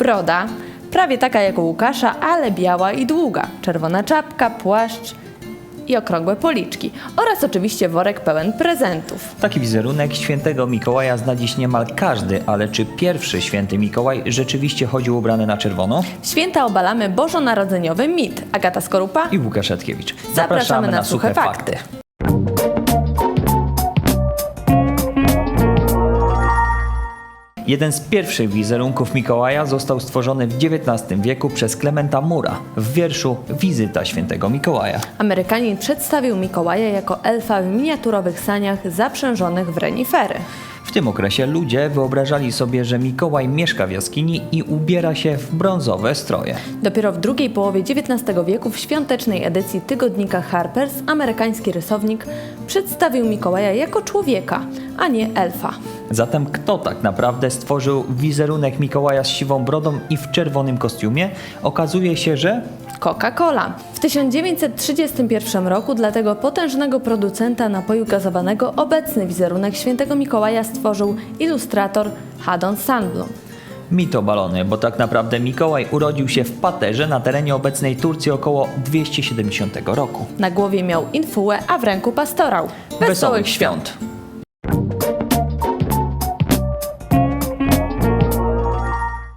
broda, prawie taka jak u Łukasza, ale biała i długa, czerwona czapka, płaszcz i okrągłe policzki oraz oczywiście worek pełen prezentów. Taki wizerunek świętego Mikołaja zna dziś niemal każdy, ale czy pierwszy święty Mikołaj rzeczywiście chodził ubrany na czerwono? Święta obalamy bożonarodzeniowy mit. Agata Skorupa I Łukasz Szatkiewicz. Zapraszamy na suche fakty. Jeden z pierwszych wizerunków Mikołaja został stworzony w XIX wieku przez Klementa Mura w wierszu Wizyta świętego Mikołaja. Amerykanin przedstawił Mikołaja jako elfa w miniaturowych saniach zaprzężonych w renifery. W tym okresie ludzie wyobrażali sobie, że Mikołaj mieszka w jaskini i ubiera się w brązowe stroje. Dopiero w drugiej połowie XIX wieku w świątecznej edycji tygodnika Harper's amerykański rysownik przedstawił Mikołaja jako człowieka, a nie elfa. Zatem kto tak naprawdę stworzył wizerunek Mikołaja z siwą brodą i w czerwonym kostiumie? Okazuje się, że Coca-Cola. W 1931 roku dla tego potężnego producenta napoju gazowanego obecny wizerunek świętego Mikołaja stworzył ilustrator Haddon Sandblom. mito balony, bo tak naprawdę Mikołaj urodził się w Paterze na terenie obecnej Turcji około 270 roku. Na głowie miał infułę, a w ręku pastorał. Wesołych świąt!